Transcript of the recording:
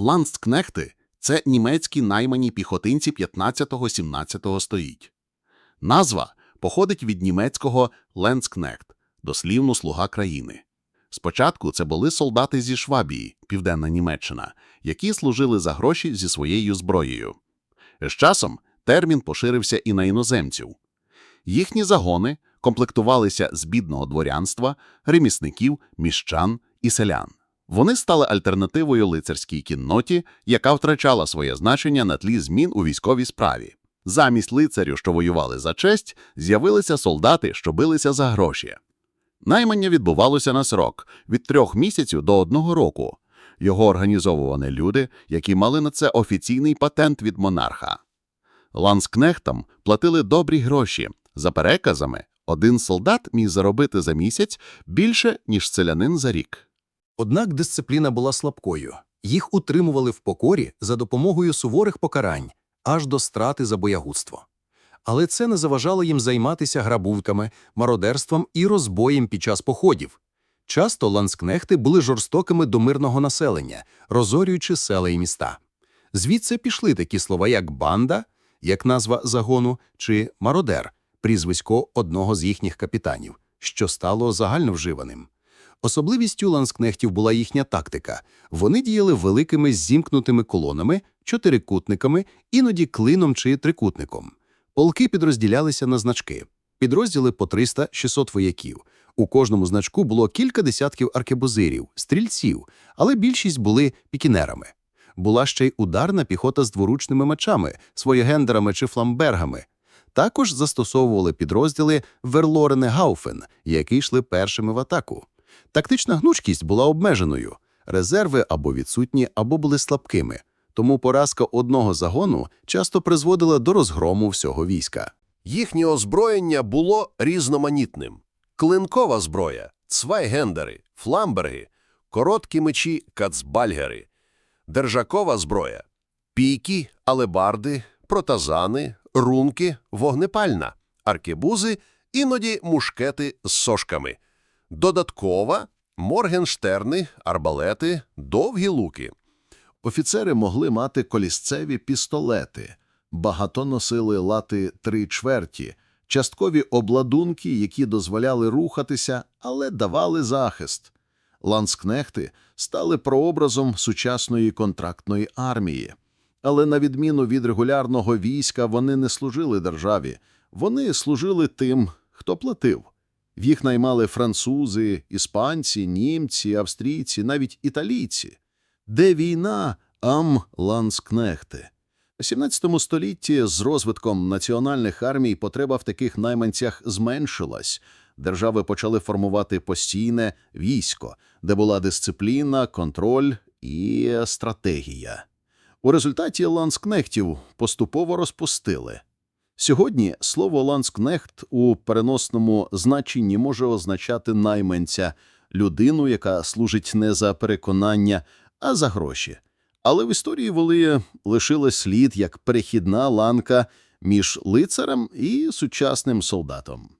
Ландскнехти – це німецькі наймані піхотинці 15-17 століть. Назва походить від німецького «Ленскнехт» – дослівно «слуга країни». Спочатку це були солдати зі Швабії, Південна Німеччина, які служили за гроші зі своєю зброєю. З часом термін поширився і на іноземців. Їхні загони комплектувалися з бідного дворянства, ремісників, міщан і селян. Вони стали альтернативою лицарській кінноті, яка втрачала своє значення на тлі змін у військовій справі. Замість лицарів, що воювали за честь, з'явилися солдати, що билися за гроші. Наймання відбувалося на срок – від трьох місяців до одного року. Його організовували люди, які мали на це офіційний патент від монарха. Ланскнехтам платили добрі гроші. За переказами, один солдат міг заробити за місяць більше, ніж селянин за рік. Однак дисципліна була слабкою. Їх утримували в покорі за допомогою суворих покарань, аж до страти за боягудство. Але це не заважало їм займатися грабунками, мародерством і розбоєм під час походів. Часто ланскнехти були жорстокими до мирного населення, розорюючи села і міста. Звідси пішли такі слова, як банда, як назва загону, чи мародер, прізвисько одного з їхніх капітанів, що стало загальновживаним. Особливістю ланскнехтів була їхня тактика. Вони діяли великими зімкнутими колонами, чотирикутниками, іноді клином чи трикутником. Полки підрозділялися на значки. Підрозділи по 300-600 вояків. У кожному значку було кілька десятків аркебузирів, стрільців, але більшість були пікінерами. Була ще й ударна піхота з дворучними мечами, своєгендерами чи фламбергами. Також застосовували підрозділи Верлорене Гауфен, які йшли першими в атаку. Тактична гнучкість була обмеженою. Резерви або відсутні, або були слабкими. Тому поразка одного загону часто призводила до розгрому всього війська. Їхнє озброєння було різноманітним. Клинкова зброя, цвайгендери, фламберги, короткі мечі, кацбальгери, держакова зброя, пійки, алебарди, протазани, рунки, вогнепальна, аркебузи, іноді мушкети з сошками. Додаткова – моргенштерни, арбалети, довгі луки. Офіцери могли мати колісцеві пістолети, багато носили лати три чверті, часткові обладунки, які дозволяли рухатися, але давали захист. Ланскнехти стали прообразом сучасної контрактної армії. Але на відміну від регулярного війська вони не служили державі, вони служили тим, хто платив. В їх наймали французи, іспанці, німці, австрійці, навіть італійці. Де війна, ам ланскнехти. У 17 столітті з розвитком національних армій потреба в таких найманцях зменшилась. Держави почали формувати постійне військо, де була дисципліна, контроль і стратегія. У результаті ланскнехтів поступово розпустили. Сьогодні слово ланскнехт у переносному значенні може означати найманця, людину, яка служить не за переконання, а за гроші. Але в історії воли лишили слід як перехідна ланка між лицарем і сучасним солдатом.